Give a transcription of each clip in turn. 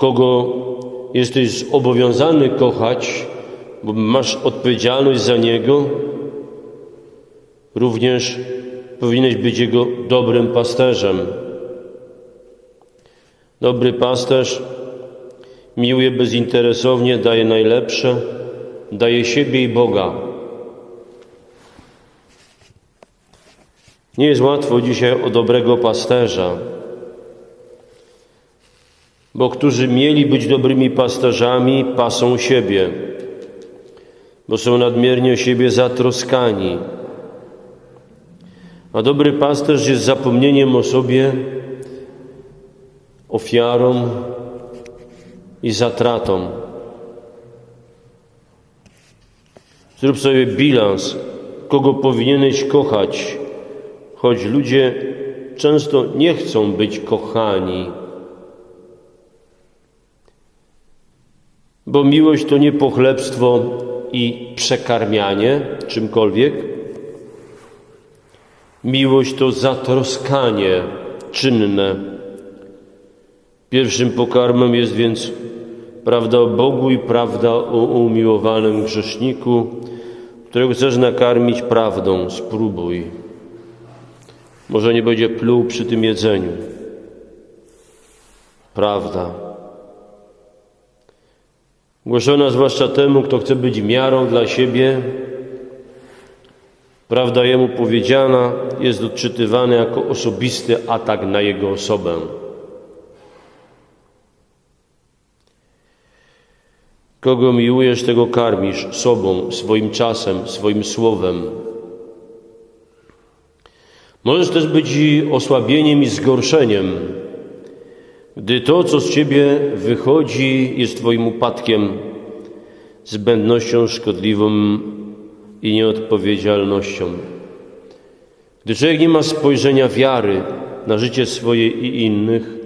kogo jesteś zobowiązany kochać, bo masz odpowiedzialność za niego, również powinieneś być jego dobrym pasterzem. Dobry pasterz miłuje bezinteresownie, daje najlepsze, daje siebie i Boga. Nie jest łatwo dzisiaj o dobrego pasterza, bo którzy mieli być dobrymi pasterzami, pasą siebie, bo są nadmiernie o siebie zatroskani. A dobry pasterz jest zapomnieniem o sobie, ofiarą i zatratą. Zrób sobie bilans, kogo powinieneś kochać, choć ludzie często nie chcą być kochani. Bo miłość to nie pochlebstwo i przekarmianie czymkolwiek. Miłość to zatroskanie czynne. Pierwszym pokarmem jest więc prawda o Bogu i prawda o umiłowanym grzeszniku, którego chcesz nakarmić prawdą. Spróbuj. Może nie będzie pluł przy tym jedzeniu. Prawda. Głoszona zwłaszcza temu, kto chce być miarą dla siebie, prawda jemu powiedziana jest odczytywana jako osobisty atak na jego osobę. Kogo miłujesz, tego karmisz sobą, swoim czasem, swoim słowem. Możesz też być osłabieniem i zgorszeniem, gdy to, co z ciebie wychodzi, jest Twoim upadkiem, zbędnością szkodliwą i nieodpowiedzialnością. Gdy człowiek nie ma spojrzenia wiary na życie swoje i innych,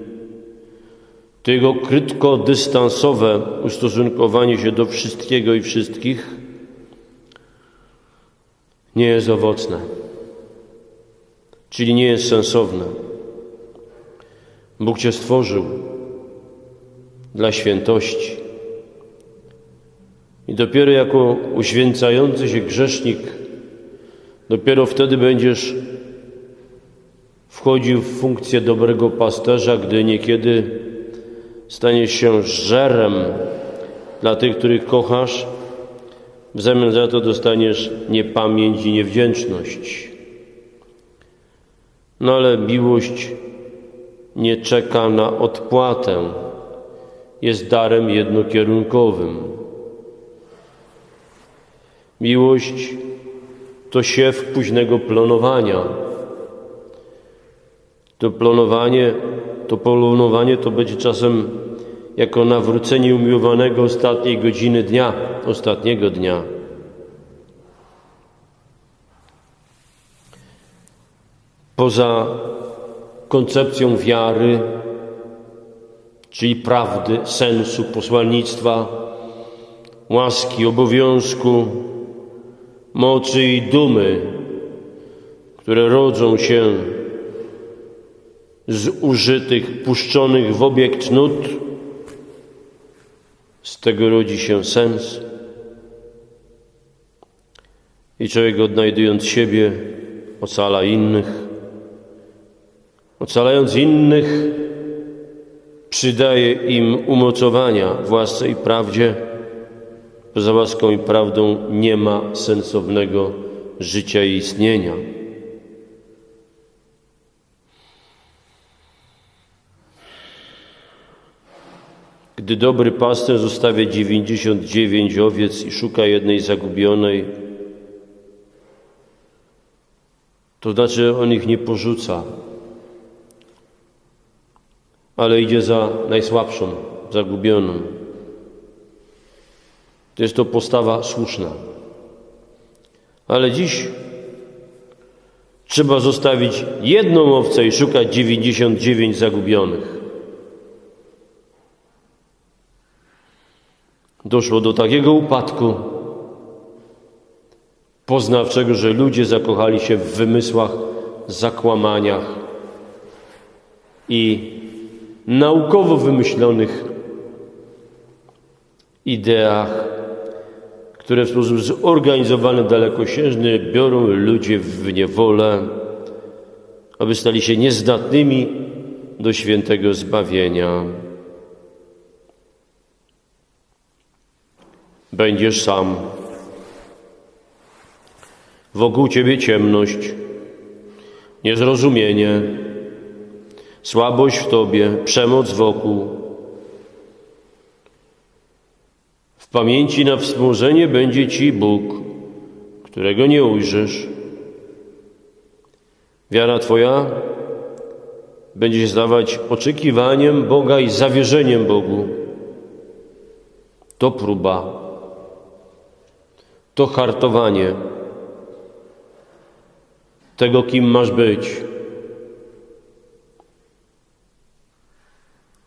to jego krótko-dystansowe ustosunkowanie się do wszystkiego i wszystkich nie jest owocne, czyli nie jest sensowne. Bóg Cię stworzył dla świętości. I dopiero jako uświęcający się grzesznik, dopiero wtedy będziesz wchodził w funkcję dobrego pasterza, gdy niekiedy staniesz się żerem dla tych, których kochasz, w zamian za to dostaniesz niepamięć i niewdzięczność. No ale miłość nie czeka na odpłatę, jest darem jednokierunkowym. Miłość to siew późnego planowania. To planowanie, to polonowanie to będzie czasem jako nawrócenie umiłowanego ostatniej godziny dnia, ostatniego dnia. Poza koncepcją wiary, czyli prawdy, sensu, posłannictwa, łaski, obowiązku, mocy i dumy, które rodzą się z użytych, puszczonych w obiekt nut, z tego rodzi się sens. I człowiek odnajdując siebie, ocala innych. Ocalając innych, przydaje im umocowania w łasce i prawdzie. Poza łaską i prawdą nie ma sensownego życia i istnienia. Gdy dobry pasterz zostawia 99 owiec i szuka jednej zagubionej, to znaczy on ich nie porzuca, ale idzie za najsłabszą, zagubioną. Jest to postawa słuszna. Ale dziś trzeba zostawić jedną owcę i szukać 99 zagubionych. Doszło do takiego upadku poznawczego, że ludzie zakochali się w wymysłach, zakłamaniach i naukowo wymyślonych ideach, które w sposób zorganizowany, dalekosiężny biorą ludzie w niewolę, aby stali się niezdatnymi do świętego zbawienia. Będziesz sam. Wokół ciebie ciemność, niezrozumienie, słabość w tobie, przemoc wokół. W pamięci na wspomożenie będzie ci Bóg, którego nie ujrzysz. Wiara Twoja będzie się stawać oczekiwaniem Boga i zawierzeniem Bogu. To próba, to hartowanie tego, kim masz być.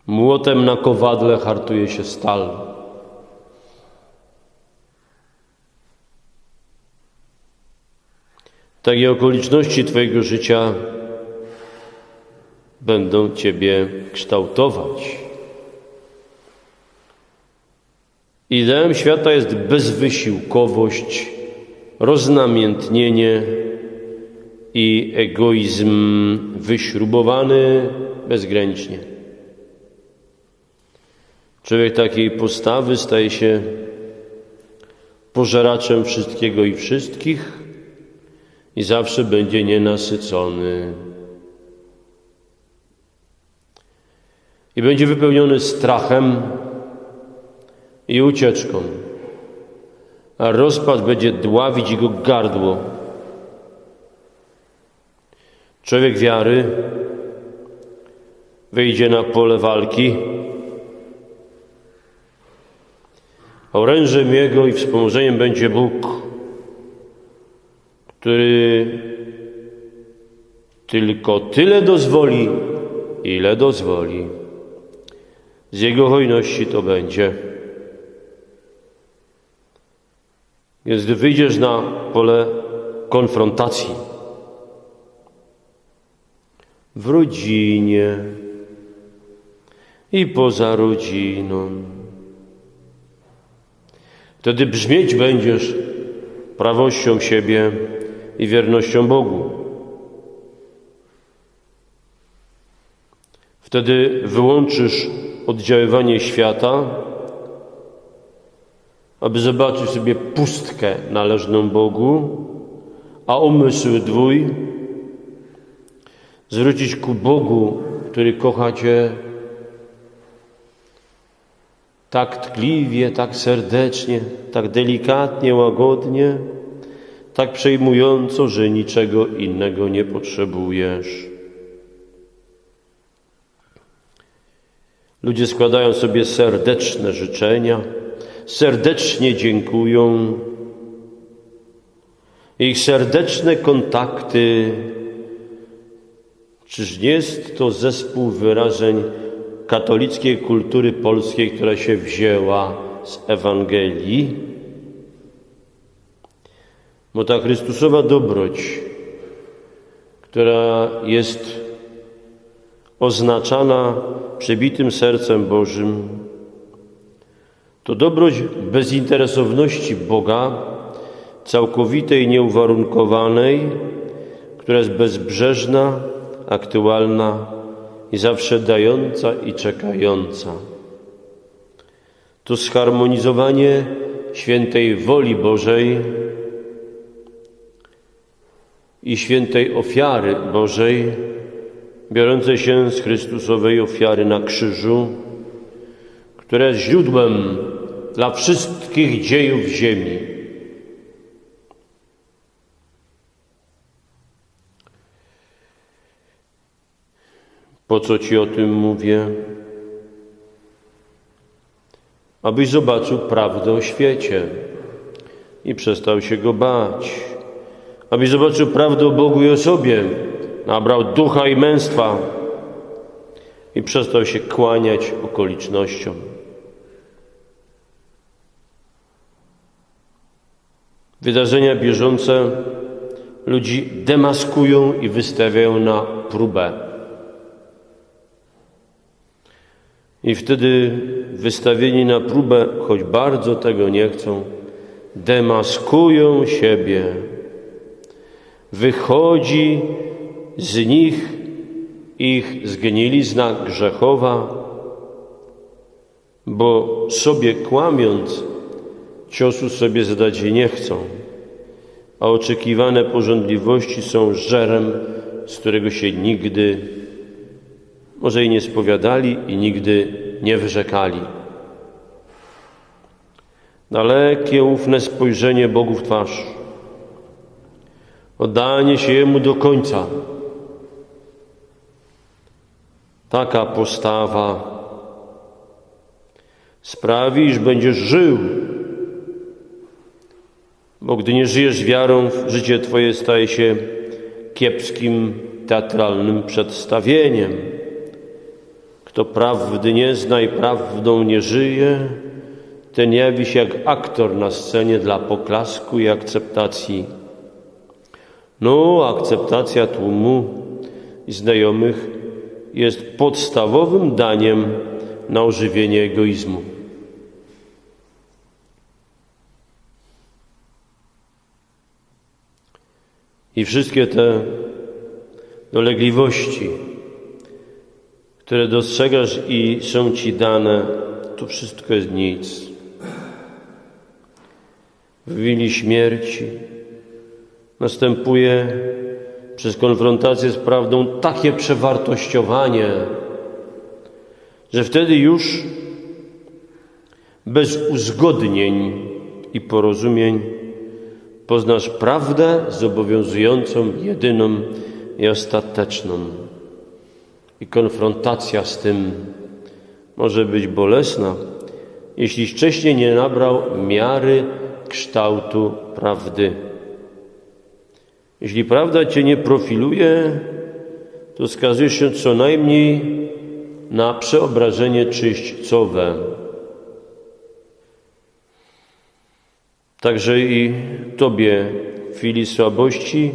Młotem na kowadle hartuje się stal. Takie okoliczności Twojego życia będą Ciebie kształtować. Ideałem świata jest bezwysiłkowość, roznamiętnienie i egoizm wyśrubowany bezgranicznie. Człowiek takiej postawy staje się pożeraczem wszystkiego i wszystkich i zawsze będzie nienasycony. I będzie wypełniony strachem i ucieczką, a rozpad będzie dławić jego gardło. Człowiek wiary wyjdzie na pole walki, a orężem jego i wspomożeniem będzie Bóg, który tylko tyle dozwoli, ile dozwoli. Z Jego hojności to będzie. Więc gdy wyjdziesz na pole konfrontacji, w rodzinie i poza rodziną, wtedy brzmieć będziesz prawością siebie i wiernością Bogu. Wtedy wyłączysz oddziaływanie świata, aby zobaczyć sobie pustkę należną Bogu, a umysł Twój zwrócić ku Bogu, który kocha Cię tak tkliwie, tak serdecznie, tak delikatnie, łagodnie, tak przejmująco, że niczego innego nie potrzebujesz. Ludzie składają sobie serdeczne życzenia, serdecznie dziękują. Ich serdeczne kontakty, czyż nie jest to zespół wyrażeń katolickiej kultury polskiej, która się wzięła z Ewangelii? Bo ta Chrystusowa dobroć, która jest oznaczana przebitym sercem Bożym, to dobroć bezinteresowności Boga, całkowitej, nieuwarunkowanej, która jest bezbrzeżna, aktualna i zawsze dająca i czekająca. To zharmonizowanie świętej woli Bożej i świętej ofiary Bożej, biorącej się z Chrystusowej ofiary na krzyżu, która jest źródłem dla wszystkich dziejów ziemi. Po co Ci o tym mówię? Abyś zobaczył prawdę o świecie i przestał się go bać. Abyś zobaczył prawdę o Bogu i o sobie, nabrał ducha i męstwa i przestał się kłaniać okolicznościom. Wydarzenia bieżące ludzi demaskują i wystawiają na próbę. I wtedy wystawieni na próbę, choć bardzo tego nie chcą, demaskują siebie. Wychodzi z nich ich zgnilizna grzechowa, bo sobie kłamiąc, ciosu sobie zadać nie chcą, a oczekiwane porządliwości są żerem, z którego się nigdy, może i nie spowiadali i nigdy nie wyrzekali. Dalekie, ufne spojrzenie Bogu w twarz, oddanie się Jemu do końca. Taka postawa sprawi, iż będziesz żył, bo gdy nie żyjesz wiarą, życie Twoje staje się kiepskim, teatralnym przedstawieniem. Kto prawdy nie zna i prawdą nie żyje, ten jawi się jak aktor na scenie dla poklasku i akceptacji. No, akceptacja tłumu i znajomych jest podstawowym daniem na ożywienie egoizmu. I wszystkie te dolegliwości, które dostrzegasz i są ci dane, to wszystko jest nic. W chwili śmierci następuje przez konfrontację z prawdą takie przewartościowanie, że wtedy już bez uzgodnień i porozumień poznasz prawdę zobowiązującą, jedyną i ostateczną. I konfrontacja z tym może być bolesna, jeśli wcześniej nie nabrał miary kształtu prawdy. Jeśli prawda Cię nie profiluje, to skazuje się co najmniej na przeobrażenie czyśćcowe. Także i Tobie w chwili słabości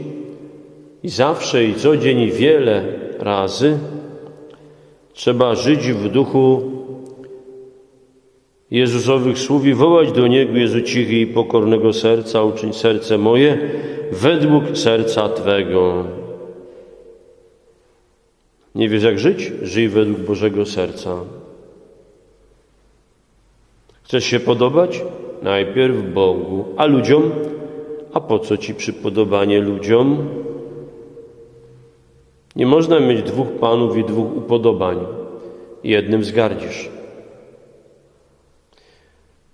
i zawsze i co dzień wiele razy trzeba żyć w duchu Jezusowych słów i wołać do Niego Jezu cichy i pokornego serca, uczyń serce moje według serca Twego. Nie wiesz jak żyć? Żyj według Bożego serca. Chcesz się podobać? Najpierw Bogu, a ludziom? A po co Ci przypodobanie ludziom? Nie można mieć dwóch panów i dwóch upodobań. Jednym zgardzisz.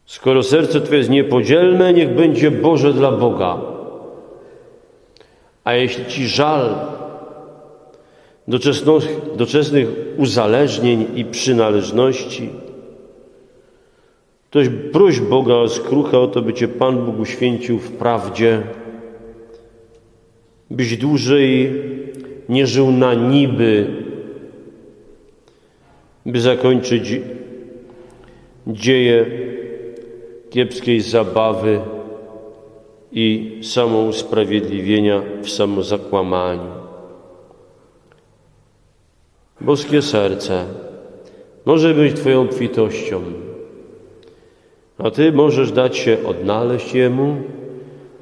Skoro serce Twoje jest niepodzielne, niech będzie Boże dla Boga. A jeśli Ci żal doczesnych, uzależnień i przynależności, toś proś Boga o skruchę o to, by Cię Pan Bóg uświęcił w prawdzie, byś dłużej nie żył na niby, by zakończyć dzieje kiepskiej zabawy i samousprawiedliwienia w samozakłamaniu. Boskie serce może być Twoją obfitością, a Ty możesz dać się odnaleźć Jemu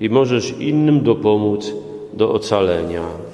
i możesz innym dopomóc do ocalenia.